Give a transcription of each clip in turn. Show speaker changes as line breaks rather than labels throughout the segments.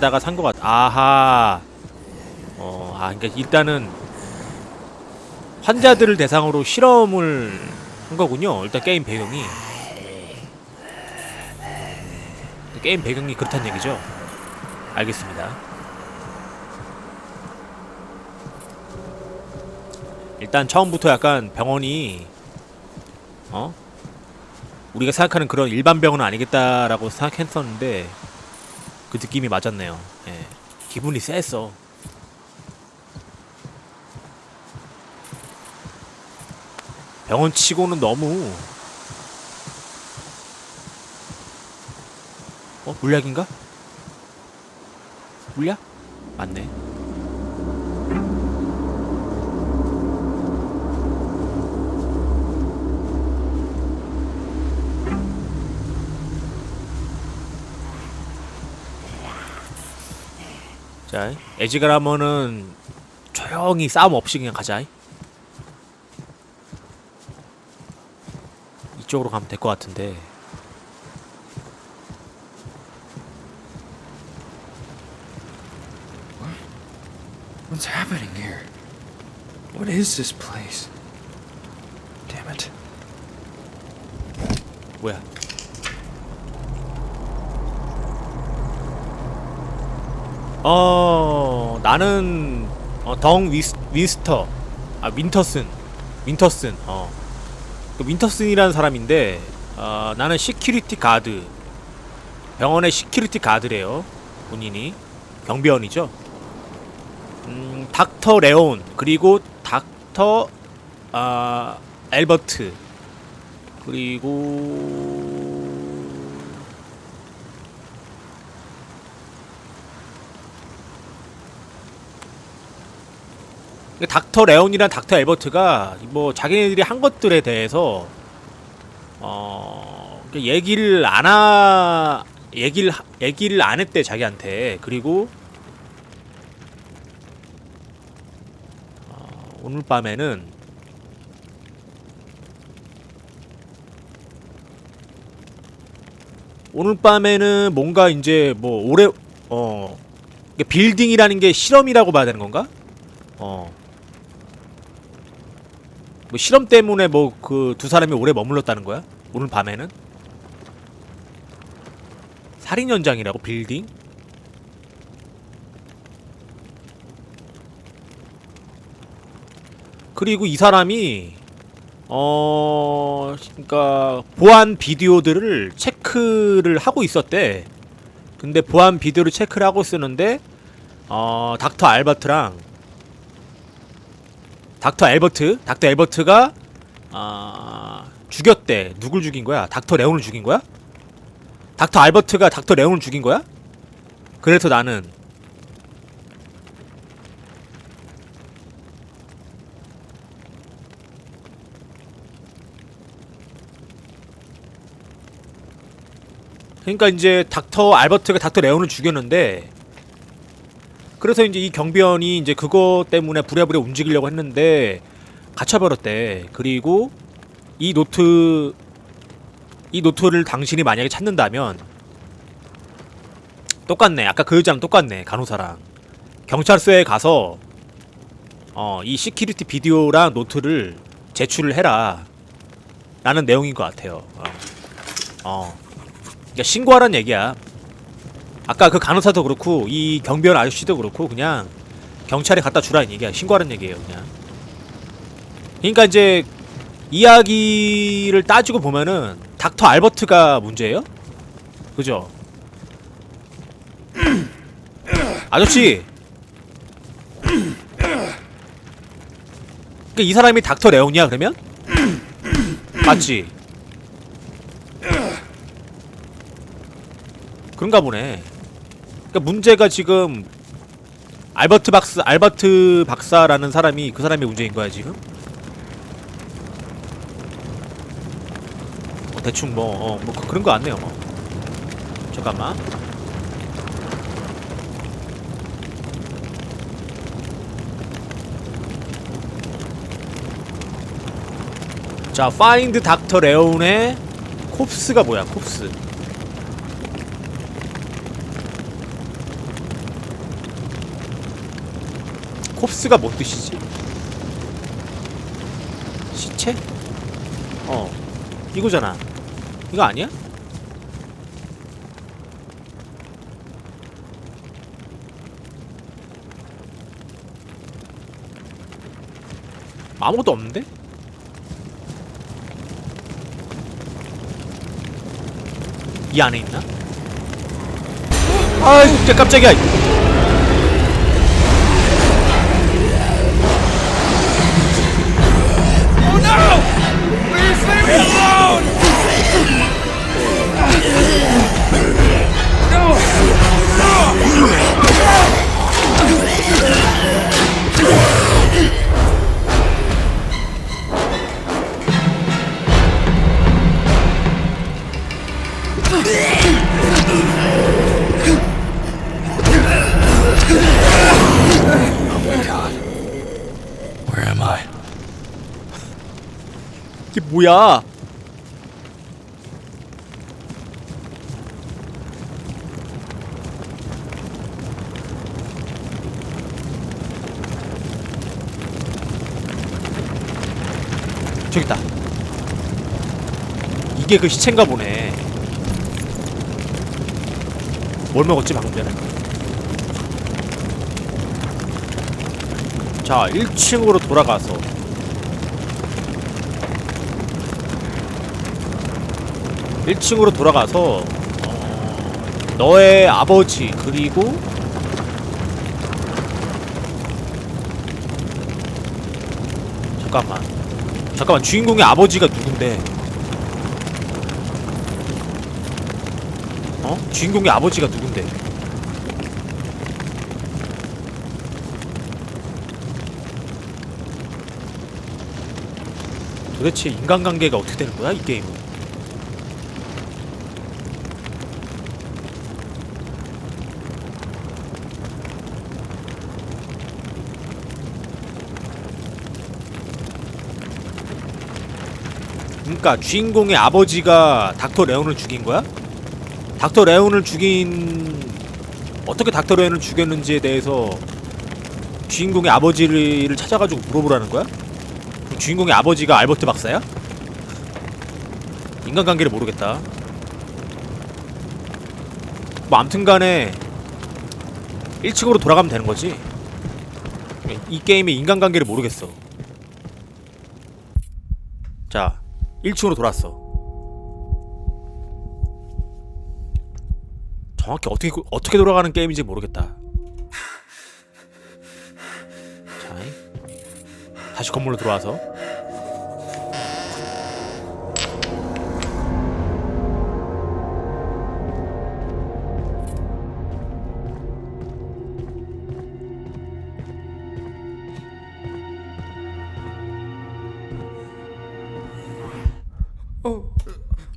다가 산 것 같. 아하. 어, 아, 그러니까 일단은 환자들을 대상으로 실험을 한 거군요. 일단 게임 배경이 게임 배경이 그렇다는 얘기죠. 알겠습니다. 일단 처음부터 약간 병원이 어 우리가 생각하는 그런 일반 병원은 아니겠다라고 생각했었는데 그 느낌이 맞았네요. 예. 기분이 쎄했어. 병원 치고는 너무 어 물약인가? 물약? 맞네. 자, 에지가라머는 조용히 싸움 없이 그냥 가자. 이쪽으로 가면 될 것 같은데.
What's happening here? What is this place? Damn it.
뭐야? 어 나는 어, 덩 위스, 윈스터. 아 윈터슨. 윈터슨 어. 그 윈터슨이라는 사람인데 어, 나는 시큐리티 가드. 병원의 시큐리티 가드래요 본인이. 경비원이죠. 음 닥터 레온 그리고 닥터 아 엘버트. 그리고 닥터 레온이랑 닥터 엘버트가 뭐 자기네들이 한 것들에 대해서 어그 얘기를 안하 얘기를 하- 얘기를 안 했대 자기한테 그리고 어, 오늘 밤에는 오늘 밤에는 뭔가 이제 뭐 올해 어 이게 빌딩이라는 게 실험이라고 봐야 되는 건가? 어. 뭐 실험 때문에 뭐 그 두 사람이 오래 머물렀다는 거야? 오늘 밤에는? 살인 현장이라고 빌딩? 그리고 이 사람이 어 그러니까 보안 비디오들을 체크를 하고 있었대. 근데 보안 비디오를 체크를 하고 있었는데 어 닥터 알버트랑 닥터 엘버트, 닥터 엘버트가 아 죽였대. 누굴 죽인 거야? 닥터 레온을 죽인 거야? 닥터 알버트가 닥터 레온을 죽인 거야? 그래서 나는 그러니까 이제 닥터 알버트가 닥터 레온을 죽였는데 그래서 이제 이 경비원이 이제 그거 때문에 부랴부랴 움직이려고 했는데 갇혀버렸대. 그리고 이 노트 이 노트를 당신이 만약에 찾는다면 똑같네. 아까 그 여자랑 똑같네. 간호사랑 경찰서에 가서 어 이 시큐리티 비디오랑 노트를 제출을 해라. 라는 내용인 것 같아요. 어. 어. 그러니까 신고하라는 얘기야. 아까 그 간호사도 그렇고 이 경비원 아저씨도 그렇고 그냥 경찰에 갖다 주라는 얘기야. 신고하라는 얘기예요 그냥. 그러니까 이제 이야기를 따지고 보면은 닥터 알버트가 문제예요? 그죠? 아저씨! 그러니까 이 사람이 닥터 레온이야 그러면? 맞지? 그런가 보네 그러니까 문제가 지금 알버트 박스 알버트 박사라는 사람이 그 사람이 문제인 거야 지금? 뭐 대충 뭐 어, 뭐 그- 그런 거 같네요 뭐. 잠깐만. 자, 파인드 닥터 레온의 콥스가 뭐야? 콥스. 콥스가 뭔 뜻이지? 시체? 어 이거잖아 이거 아니야? 아무것도 없는데? 이 안에 있나? 아이 진짜 깜짝이야 저기 있다. 이게 그 시체인가 보네. 뭘 먹었지 방금 전에? 자 1층으로 돌아가서. 1층으로 돌아가서 어, 너의 아버지 그리고 잠깐만 잠깐만 주인공의 아버지가 누군데? 어? 주인공의 아버지가 누군데? 도대체 인간관계가 어떻게 되는 거야 이 게임은 그러니까 주인공의 아버지가 닥터 레온을 죽인 거야? 닥터 레온을 죽인 어떻게 닥터 레온을 죽였는지에 대해서 주인공의 아버지를 찾아가지고 물어보라는 거야? 주인공의 아버지가 알버트 박사야? 인간관계를 모르겠다. 뭐 암튼간에 1층으로 돌아가면 되는 거지. 이 게임의 인간관계를 모르겠어. 자, 1층으로 돌았어. 정확히 어떻게 어떻게 돌아가는 게임인지 모르겠다. 자, 다시 건물로 들어와서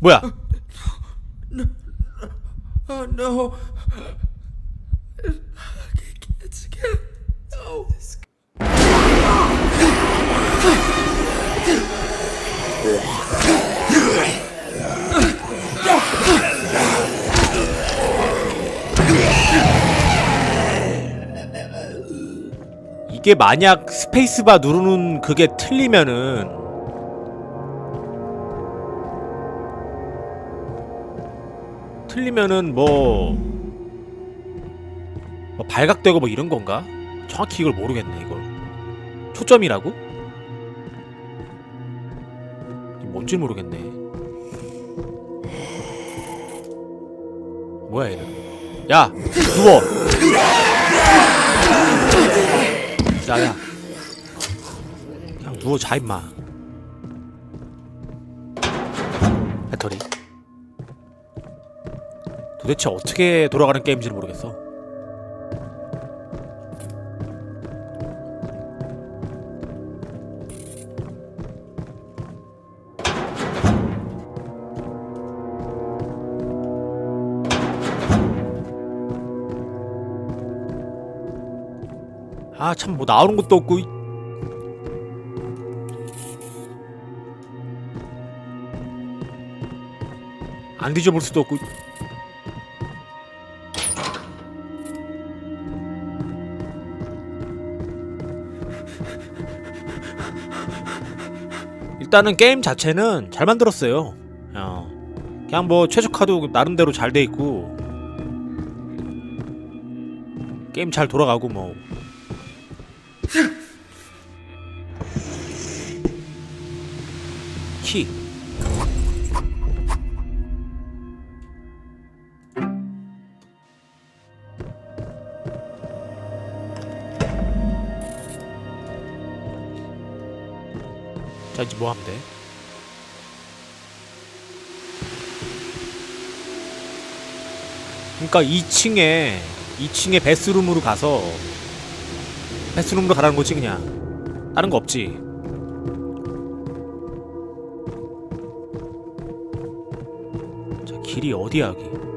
뭐야?
Oh no! Again. No.
이게 만약 스페이스바 누르는 그게 틀리면은 틀리면은 뭐, 뭐 발각되고 뭐 이런 건가? 정확히 이걸 모르겠네 이걸. 초점이라고? 뭔지 모르겠네. 뭐야 얘는? 야 누워! 야야. 그냥 누워 자 임마. 배터리 도대체 어떻게 돌아가는 게임인지를 모르겠어. 아 참 뭐 나오는 것도 없고 이- 안 뒤져볼 수도 없고 일단은 게임 자체는 잘 만들었어요. 어. 그냥 뭐 최적화도 나름대로 잘 돼 있고 게임 잘 돌아가고 뭐 키. 자 이제 뭐 하면 돼? 그러니까 2층에 2층에 베스룸으로 가서 베스룸으로 가라는 거지 그냥 다른 거 없지. 자 길이 어디야 여기?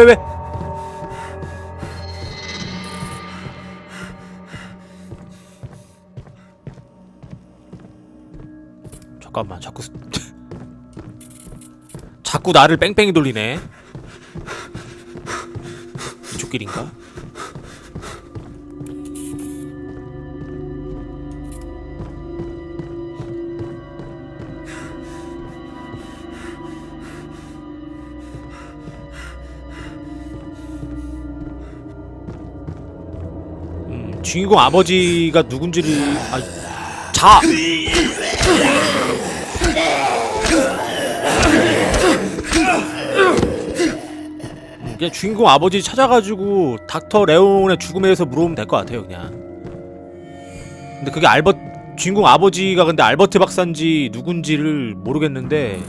왜 왜? 잠깐만 자꾸 스- 자꾸 나를 뺑뺑이 돌리네 이쪽 길인가? 주인공 아버지가 누군지를 아, 자 음, 그냥 주인공 아버지 찾아가지고 닥터 레온의 죽음에 대해서 물어보면 될 것 같아요 그냥 근데 그게 알버 주인공 아버지가 근데 알버트 박사인지 누군지를 모르겠는데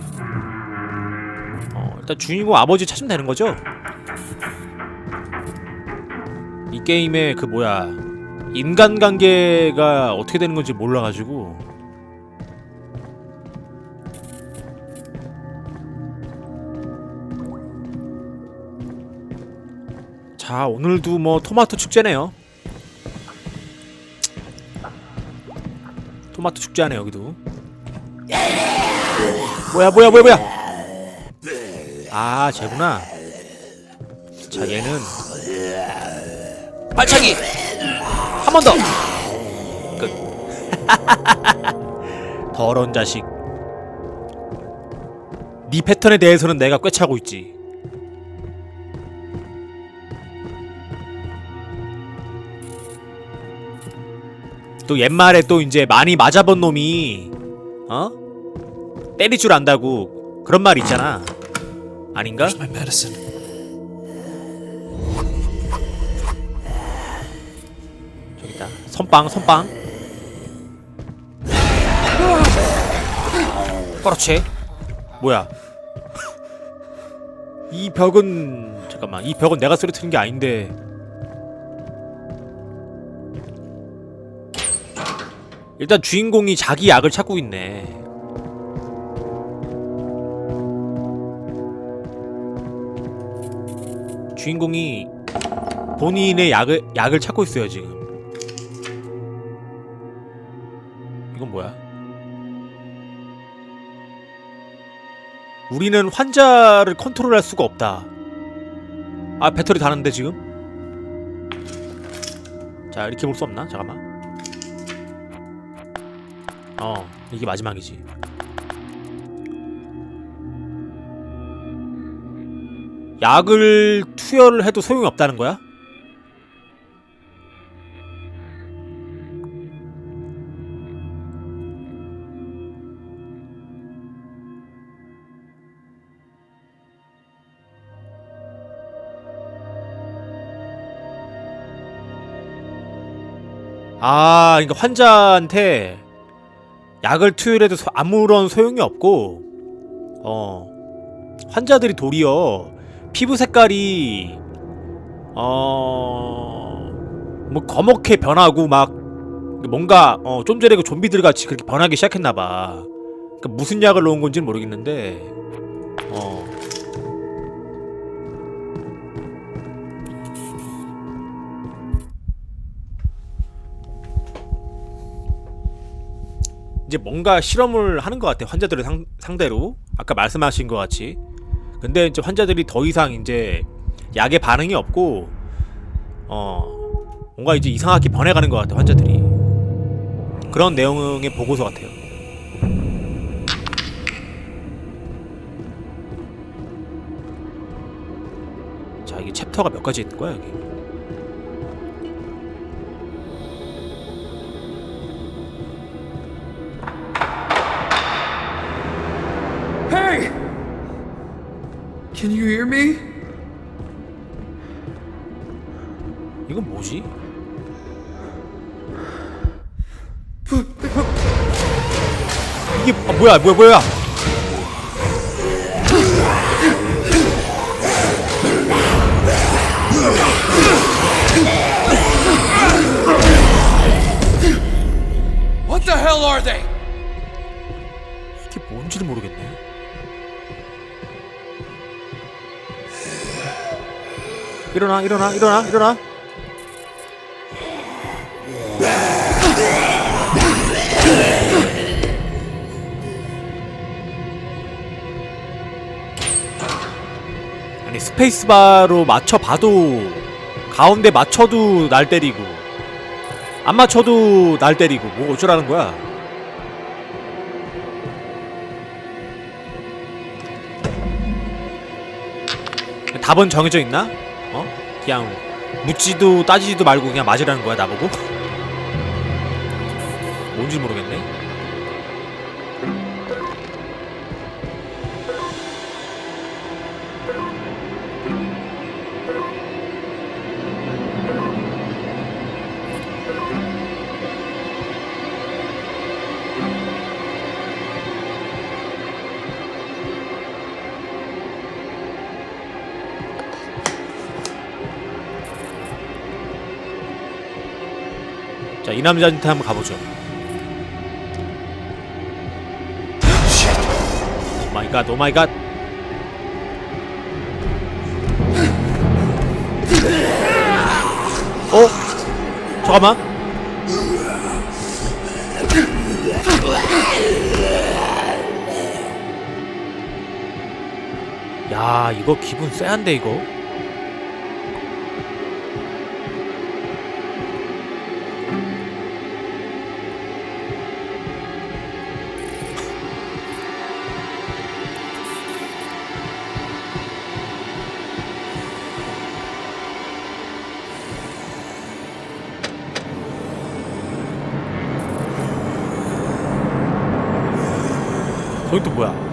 어, 일단 주인공 아버지 찾으면 되는 거죠? 이 게임의 그 뭐야 인간관계가 어떻게 되는 건지 몰라가지고. 자 오늘도 뭐 토마토 축제네요. 토마토 축제하네 여기도. 뭐야 뭐야 뭐야 뭐야? 아 쟤구나. 자 얘는. 발차기 한 번 더. 끝. 더러운 자식. 네 패턴에 대해서는 내가 꿰차고 있지. 또 옛말에 또 이제 많이 맞아본 놈이 어? 때릴 줄 안다고 그런 말 있잖아. 아닌가? 선빵 선빵. 그렇지. 뭐야? 이 벽은 잠깐만 이 벽은 내가 쓰러뜨린 게 아닌데. 일단 주인공이 자기 약을 찾고 있네. 주인공이 본인의 약을 약을 찾고 있어요 지금 이건 뭐야? 우리는 환자를 컨트롤할 수가 없다. 아 배터리 다는데 지금? 자 이렇게 볼 수 없나? 잠깐만. 어 이게 마지막이지. 약을 투여를 해도 소용이 없다는 거야? 아, 그러니까 환자한테 약을 투여해도 소- 아무런 소용이 없고, 어, 환자들이 도리어 피부 색깔이 어, 뭐 거먹게 변하고 막 뭔가 어, 좀 전에 그 좀비들 같이 그렇게 변하기 시작했나봐. 그러니까 무슨 약을 넣은 건지는 모르겠는데, 어. 이제 뭔가 실험을 하는 것 같아 환자들을 상, 상대로 아까 말씀하신 것 같이 근데 이제 환자들이 더 이상 이제 약에 반응이 없고 어 뭔가 이제 이상하게 변해가는 것 같아 환자들이 그런 내용의 보고서 같아요. 자 이게 챕터가 몇 가지 있는 거야 여기?
Can you hear me?
이건 뭐지? 이게 아, 뭐야 뭐야 뭐야? 일어나 일어나 일어나 일어나. 아니 스페이스바로 맞춰봐도 가운데 맞춰도 날 때리고 안 맞춰도 날 때리고 뭐 어쩌라는 거야? 답은 정해져 있나? 어? 그냥 묻지도 따지지도 말고 그냥 맞으라는 거야 나보고? 뭔지 모르겠네. 자, 이 남자한테 한번 가보죠. 오 마이 갓, 오 마이 갓. 어? 잠깐만. 야, 이거 기분 쎄한데 이거. 저기 또? 뭐야?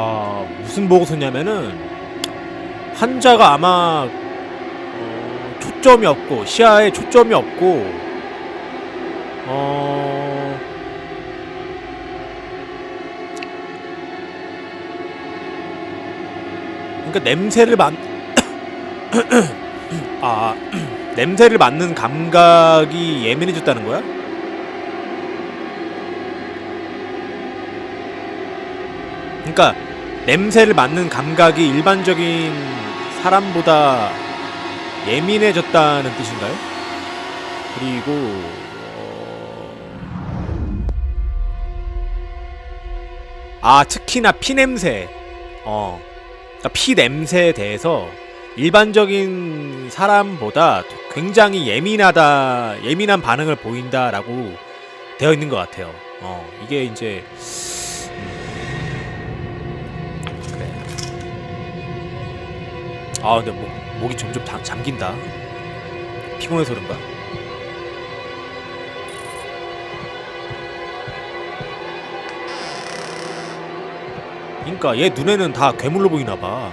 자, 무슨 보고서냐면은 환자가 아마 어, 초점이 없고 시야에 초점이 없고 어 그러니까 냄새를 맡 아, 냄새를 맡는 감각이 예민해졌다는 거야? 그러니까 냄새를 맡는 감각이 일반적인 사람보다 예민해졌다는 뜻인가요? 그리고 어... 아 특히나 피 냄새 어 그러니까 피 냄새에 대해서 일반적인 사람보다 굉장히 예민하다 예민한 반응을 보인다라고 되어 있는 것 같아요 어 이게 이제 아 근데 목, 목이 점점 다, 잠긴다 피곤해서 그런가 그러니까 얘 눈에는 다 괴물로 보이나 봐.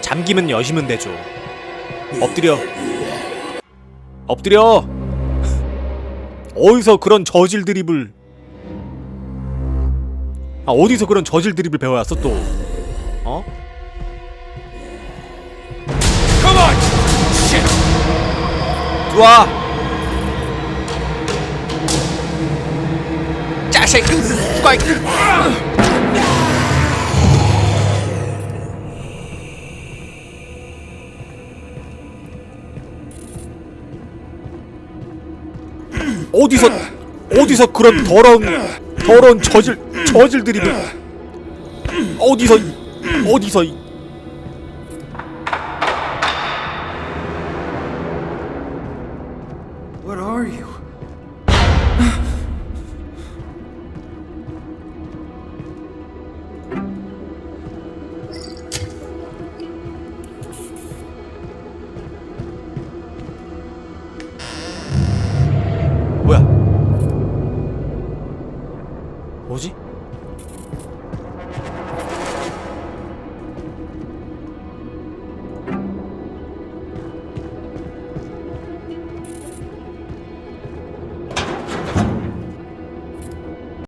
잠기면 여시면 되죠. 엎드려. 엎드려. 어디서 그런 저질 드립을 아 어디서 그런 저질 드립을 배워왔어 또? 어?
Come on! Shit!
들어와. 자식. 이- 어디서 어디서 그런 더러운 더러운 저질 저질 드립을 어디서 어디서 이-